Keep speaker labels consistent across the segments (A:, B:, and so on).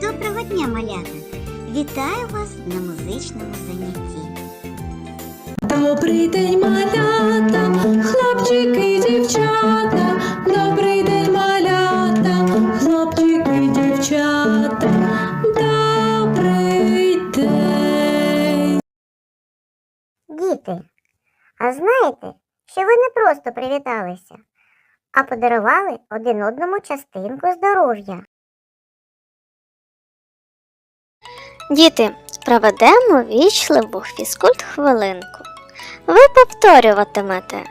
A: Доброго дня, малята! Вітаю вас на музичному занятті.
B: Добрий день, малята, хлопчики і дівчата. Добрий день, малята, хлопчики дівчата. Добрий день.
A: Діти, а знаєте, що ви не просто привіталися, а подарували один одному частинку здоров'я.
C: Діти, проведемо вічливу фізкульт хвилинку. Ви повторюватимете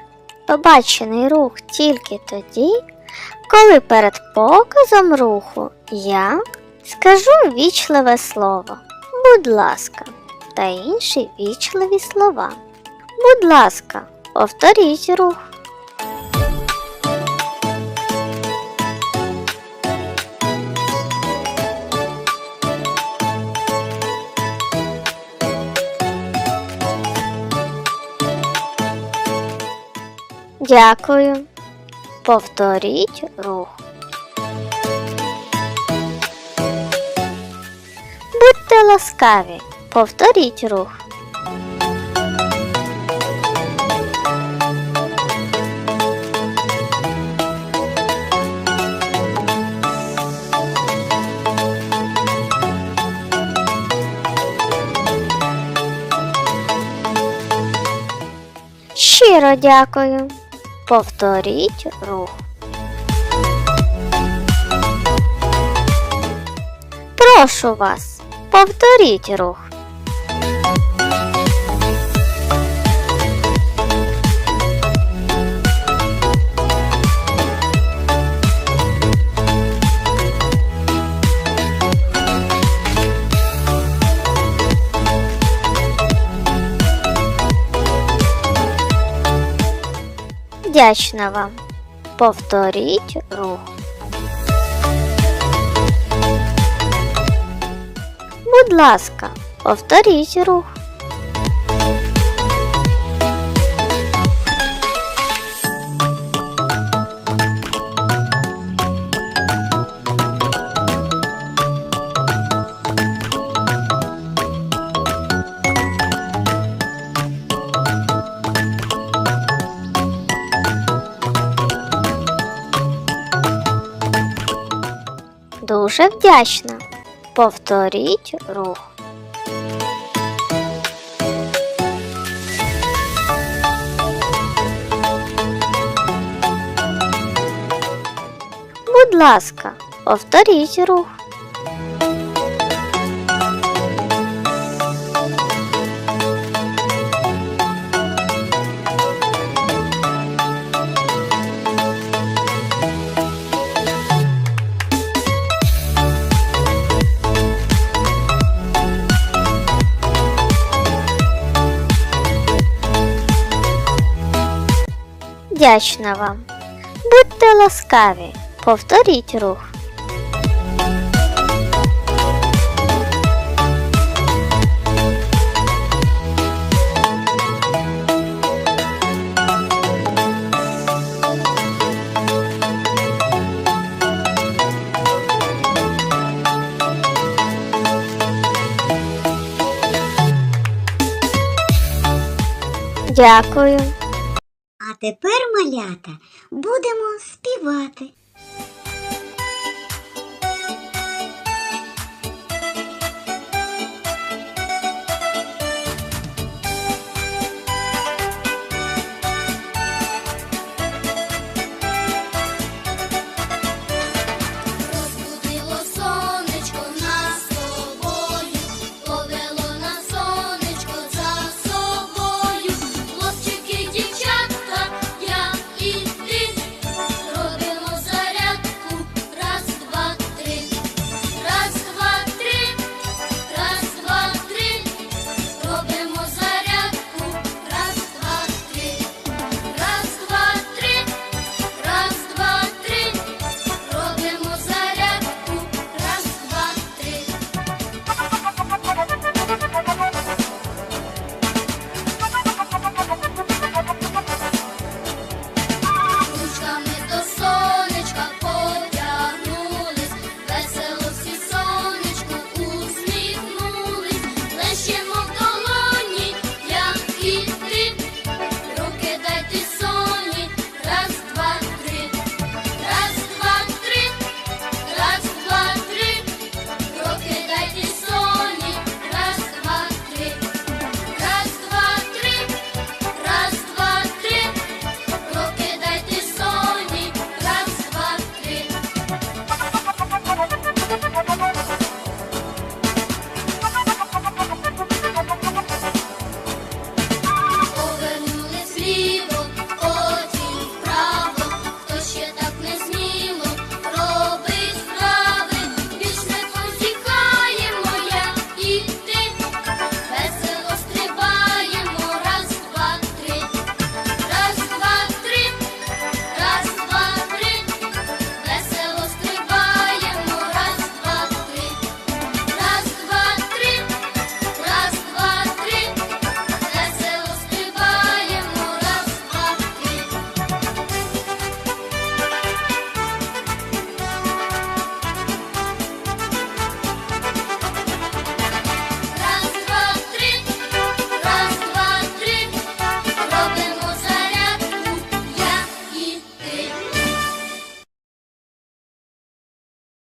C: побачений рух тільки тоді, коли перед показом руху я скажу вічливе слово, будь ласка, та інші вічливі слова. Будь ласка, повторіть рух. Дякую. Повторіть рух. Будьте ласкаві. Повторіть рух. Щиро дякую. Повторіть рух. Прошу вас, повторіть рух. Вдячна вам. Повторіть рух. Будь ласка, повторіть рух. Дуже вдячна. Повторіть рух. Будь ласка, повторіть рух. Вдячна вам. Будьте ласкаві. Повторіть рух. Дякую.
A: А тепер, малята, будемо співати.